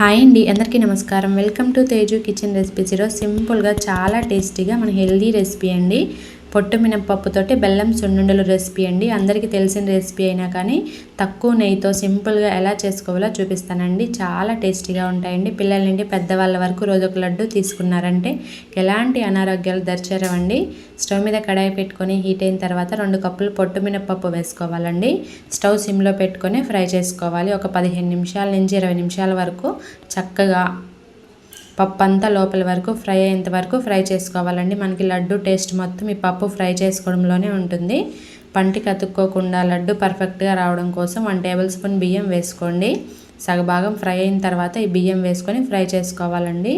Hi అండి అందరికీ నమస్కారం. Welcome to Teju kitchen recipes. ఈరోజు సింపుల్గా చాలా టేస్టీగా మన హెల్దీ రెసిపీ అండి. పొట్టు మినపప్పుతోటి బెల్లం సున్నుండలు రెసిపీ అండి. అందరికీ తెలిసిన రెసిపీ అయినా కానీ తక్కువ నెయ్యితో సింపుల్గా ఎలా చేసుకోవాలో చూపిస్తానండి. చాలా టేస్టీగా ఉంటాయండి. పిల్లల నుండి పెద్దవాళ్ళ వరకు రోజు ఒక లడ్డు తీసుకున్నారంటే ఎలాంటి అనారోగ్యాలు దర్చారవండి. స్టవ్ మీద కడాయి పెట్టుకొని హీట్ అయిన తర్వాత రెండు కప్పులు పొట్టు మినపప్పు వేసుకోవాలండి. స్టవ్ సిమ్లో పెట్టుకొని ఫ్రై చేసుకోవాలి. ఒక పదిహేను నిమిషాల నుంచి ఇరవై నిమిషాల వరకు చక్కగా పప్పు అంతా లోపల వరకు ఫ్రై అయ్యేంత వరకు ఫ్రై చేసుకోవాలండి. మనకి లడ్డు టేస్ట్ మొత్తం ఈ పప్పు ఫ్రై చేసుకోవడంలోనే ఉంటుంది. పంటికి అతుక్కోకుండా లడ్డు పర్ఫెక్ట్గా రావడం కోసం వన్ టేబుల్ స్పూన్ బియ్యం వేసుకోండి. సగభాగం ఫ్రై అయిన తర్వాత ఈ బియ్యం వేసుకొని ఫ్రై చేసుకోవాలండి.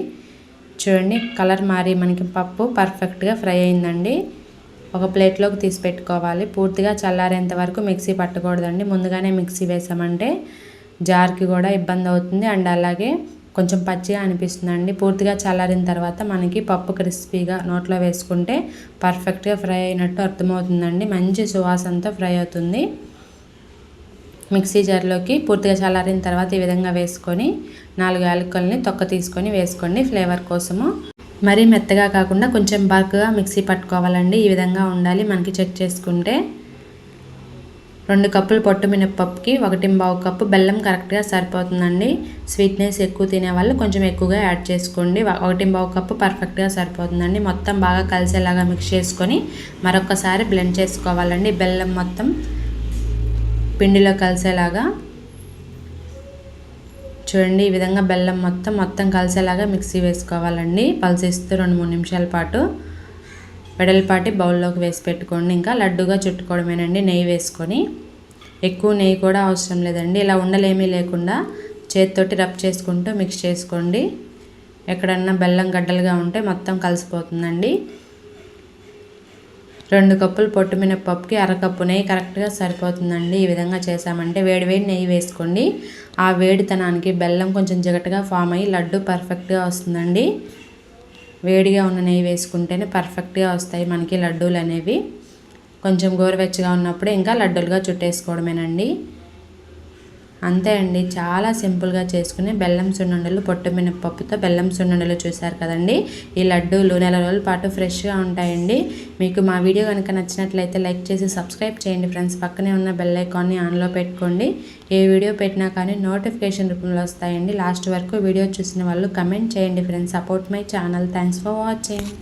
చూడండి కలర్ మారి మనకి పప్పు పర్ఫెక్ట్గా ఫ్రై అయిందండి. ఒక ప్లేట్లోకి తీసి పెట్టుకోవాలి. పూర్తిగా చల్లారేంత వరకు మిక్సీ పట్టకూడదండి. ముందుగానే మిక్సీ వేసామంటే జార్కి కూడా ఇబ్బంది అవుతుంది. అండ్ అలాగే కొంచెం పచ్చిగా అనిపిస్తుందండి. పూర్తిగా చల్లారిన తర్వాత మనకి పప్పు క్రిస్పీగా నోట్లో వేసుకుంటే పర్ఫెక్ట్గా ఫ్రై అయినట్టు అర్థమవుతుందండి. మంచి సువాసనతో ఫ్రై అవుతుంది. మిక్సీ జార్లోకి పూర్తిగా చల్లారిన తర్వాత ఈ విధంగా వేసుకొని నాలుగు యాలకుల్ని తొక్క తీసుకొని వేసుకోండి ఫ్లేవర్ కోసము. మరీ మెత్తగా కాకుండా కొంచెం బాగా మిక్సీ పట్టుకోవాలండి. ఈ విధంగా ఉండాలి. మనకి చెక్ చేసుకుంటే రెండు కప్పులు పొట్టు మినప్పప్పుకి ఒకటి బావు కప్పు బెల్లం కరెక్ట్గా సరిపోతుందండి. స్వీట్నెస్ ఎక్కువ తినే వాళ్ళు కొంచెం ఎక్కువగా యాడ్ చేసుకోండి. ఒకటి బావు కప్పు పర్ఫెక్ట్గా సరిపోతుందండి. మొత్తం బాగా కలిసేలాగా మిక్స్ చేసుకొని మరొకసారి బ్లెండ్ చేసుకోవాలండి. బెల్లం మొత్తం పిండిలో కలిసేలాగా. చూడండి ఈ విధంగా బెల్లం మొత్తం మొత్తం కలిసేలాగా మిక్సీ వేసుకోవాలండి. పల్సిస్తూ రెండు మూడు నిమిషాల పాటు వెడల్పాటి బౌల్లోకి వేసి పెట్టుకోండి. ఇంకా లడ్డుగా చుట్టుకోవడమేనండి. నెయ్యి వేసుకొని. ఎక్కువ నెయ్యి కూడా అవసరం లేదండి. ఇలా ఉండలేమీ లేకుండా చేతితోటి రబ్ చేసుకుంటూ మిక్స్ చేసుకోండి. ఎక్కడన్నా బెల్లం గడ్డలుగా ఉంటే మొత్తం కలిసిపోతుందండి. రెండు కప్పులు పొట్టు మినపప్పుకి అరకప్పు నెయ్యి కరెక్ట్గా సరిపోతుందండి. ఈ విధంగా చేసామంటే వేడి వేడి నెయ్యి వేసుకోండి. ఆ వేడితనానికి బెల్లం కొంచెం జిగటగా ఫామ్ అయ్యి లడ్డు పర్ఫెక్ట్గా వస్తుందండి. వేడిగా ఉన్న నెయ్యి వేసుకుంటేనే పర్ఫెక్ట్గా వస్తాయి మనకి లడ్డూలు అనేవి. కొంచెం గోరువెచ్చగా ఉన్నప్పుడు ఇంకా లడ్డూలుగా చుట్టేసుకోవడమేనండి. అంతే అండి. చాలా సింపుల్గా చేసుకుని బెల్లం సున్నుండలు పొట్టు మినపప్పుతో బెల్లం సున్నుండలు చూశారు కదండి. ఈ లడ్డూలు నెల రోజుల పాటు ఫ్రెష్గా ఉంటాయండి. మీకు మా వీడియో కనుక నచ్చినట్లయితే లైక్ చేసి సబ్స్క్రైబ్ చేయండి ఫ్రెండ్స్. పక్కనే ఉన్న బెల్ ఐకాన్ని ఆన్లో పెట్టుకోండి. ఏ వీడియో పెట్టినా కానీ నోటిఫికేషన్ రూపంలో వస్తాయండి. లాస్ట్ వరకు వీడియో చూసిన వాళ్ళు కమెంట్ చేయండి friends. Support my channel. Thanks for watching.